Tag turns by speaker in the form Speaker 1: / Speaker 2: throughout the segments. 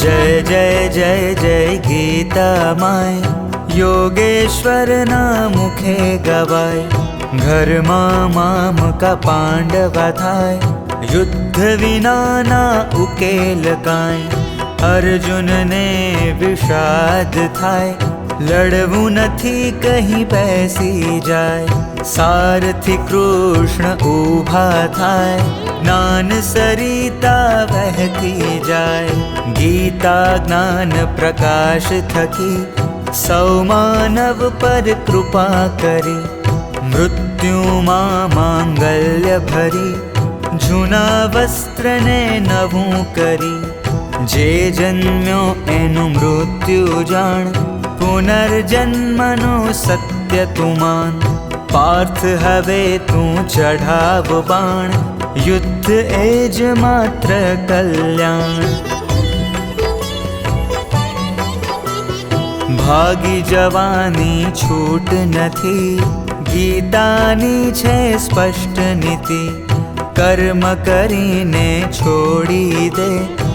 Speaker 1: जय जय जय जय गीता माय योगेश्वर ना का पांडव थाय युद्ध विना उकेल અર્જુન ને વિષાદ થાય લડવું નથી કહી બેસી જાય સારથી કૃષ્ણ ઊભા થાય જ્ઞાન સરિતા વહેતી જાય ગીતા જ્ઞાન પ્રકાશ થકી સૌ માનવ પર કૃપા કરી મૃત્યુમાં માંગલ્ય ભરી જૂના વસ્ત્રને નવું કરી જે જન્મ્યો એનું મૃત્યુ જાણ. પુનર્જન્મનો સત્ય તું માન. પાર્થ હવે તું ચઢાવ બાણ. યુદ્ધ એ જ માત્ર કલ્યાણ. ભાગી જવાની છૂટ નથી. ગીતાની છે સ્પષ્ટ નીતિ. કર્મ કરીને છોડી દે.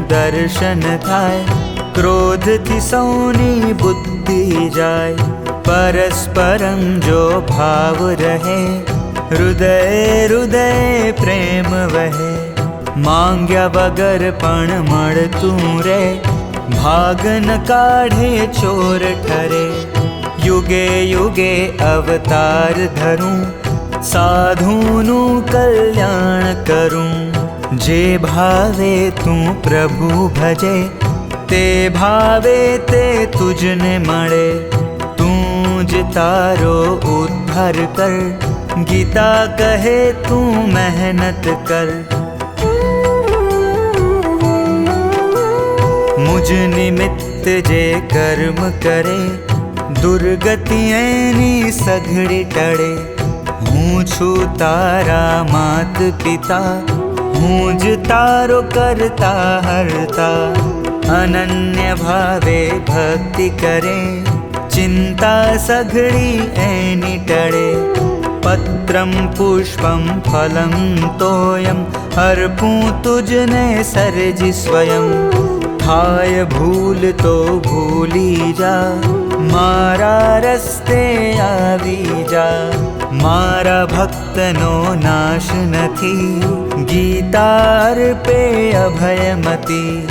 Speaker 1: दर्शन थाय। क्रोध सौनी बुद्धि जाय। परस्परं जो भाव रहे। हृदय हृदय प्रेम वहे। माग्या वगर रे। भाग न काढे चोर ठरे। युगे युगे अवतार धरूं। સાધુનું કલ્યાણ કરું જે ભાવે તું પ્રભુ ભજે તે ભાવે તે તુજને મળે તું જ તારો ઉદ્ધાર કર ગીતા કહે તું મહેનત કર મુજ નિમિત્ત જે કર્મ કરે દુર્ગતિ એની સઘળી ટળે હું છું તારા માત પિતા હું જ તારો કરતા હરતા અનન્ય ભાવે ભક્તિ કરે ચિંતા સઘળી એની ટળે પત્રમ પુષ્પમ ફલમ તોયમ અર્પું તુજને સરજી સ્વયં થાય ભૂલ તો ભૂલી જા મારા રસ્તે આવી જા મારા ભક્તનો નાશ નથી. ગીતાર પે અભયમતી,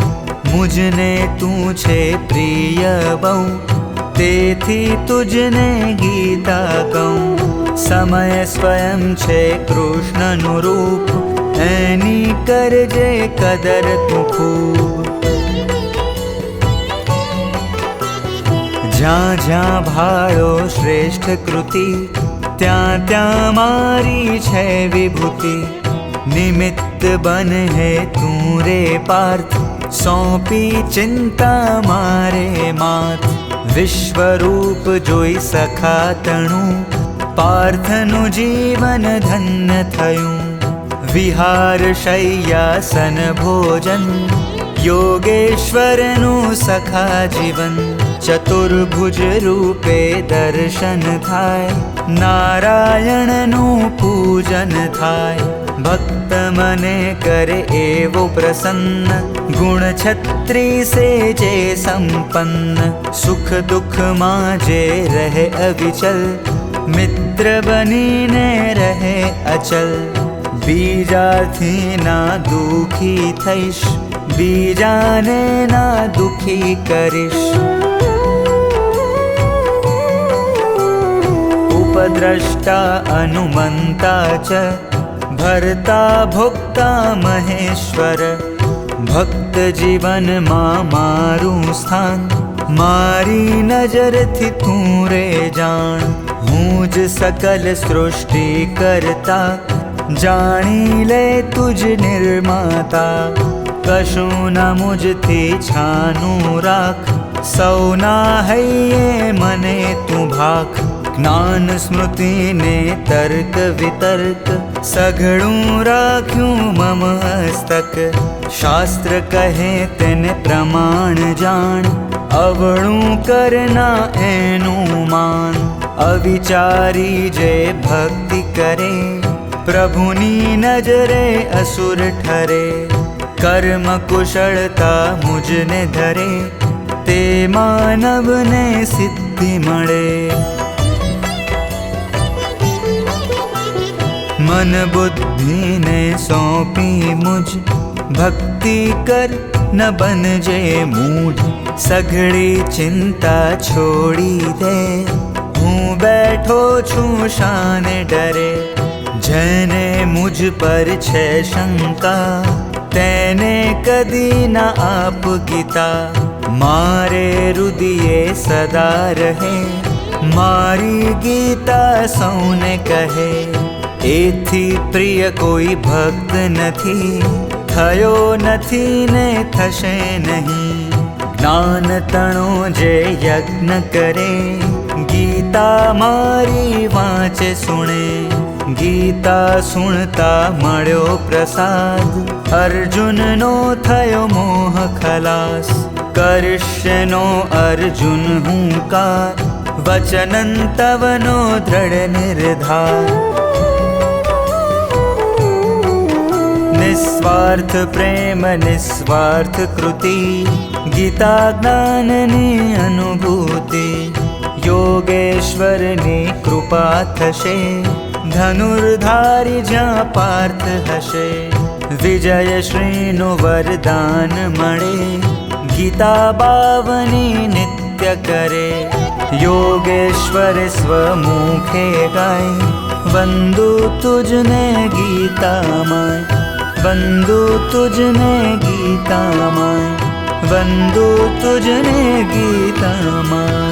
Speaker 1: મુજને તું છે પ્રિય બહુ. તેથી તુજને ગીતા કહું. સમય સ્વયં છે કૃષ્ણનું રૂપ, એની કરજે કદર તું ખૂબ. જ્યાં જ્યાં ભાળો શ્રેષ્ઠ કૃતિ ત્યાં ત્યાં મારી છે વિભૂતિ નિમિત્ત બન હે તું રે પાર્થ સોંપી ચિંતા મારે માત વિશ્વરૂપ જોઈ સખાતણું પાર્થનું જીવન ધન્ય થયું વિહાર શૈયાસન ભોજન યોગેશ્વરનું સખા જીવન ચતુર્ભુજ રૂપે દર્શન થાય નારાયણનું પૂજન થાય ભક્ત મને કરે એવો પ્રસન્ન ગુણ છત્રી સે જે સંપન્ન સુખ દુઃખમાં જે રહે અવિચલ મિત્ર બનીને રહે અચલ બીજાથી ના દુખી થઈશ બીજાને ના દુખી કરીશ सर्वद्रष्टा अनुमन्ता च। भर्ता भुक्ता महेश्वर। भक्तजीवनमा मारू स्थान। मारी नज़र थी तू रे जान। हूज सकल सृष्टि करता। जानी ले तुझ निर्माता। कशु न मुझ थी छानू राख। सौना है ये मने तू भाख। स्मृति तर्क वितर्क सघणु मम हस्तक। शास्त्र कहे ताण अवणु करना एनु मान। अविचारी जे भक्ति करे प्रभुनी नजरे असुर ठरे। कर्म कुशलता मुझने धरे ते मानव ने सिद्धि मे मन बुद्धि ने सौंपी मुझ। भक्ति कर न बन जे मूड सगड़ी चिंता छोड़ी दे। हूँ बैठो छू शान डरे। जने मुझ पर छे शंका। तैने कदी न आप गीता। मारे रुदिये सदा रहे। मारी गीता सौने कहे। એથી પ્રિય કોઈ ભક્ત નથી થયો નથી ને થશે નહીં જ્ઞાન તણો જે યજ્ઞ કરે ગીતા મારી વાંચે સુણે ગીતા સુણતા મળ્યો પ્રસાદ અર્જુનનો થયો મોહ ખલાસ કર્ષ્યનો અર્જુન હુંકાર વચનન તવનો દ્રઢ નિર્ધાર निस्वार्थ प्रेम निस्वार्थ कृति गीता ज्ञानने अनुभूति योगेश्वरने कृपा धनुर्धारि जा पार्थ हशे विजय श्रीनु वरदान मणे गीता बावने नित्य करे योगेश्वर स्वमुखे गाय बन्धु तुजने ने गीतामय बन्धु तुजने गीता मा बन्धु तुजने गीता मा।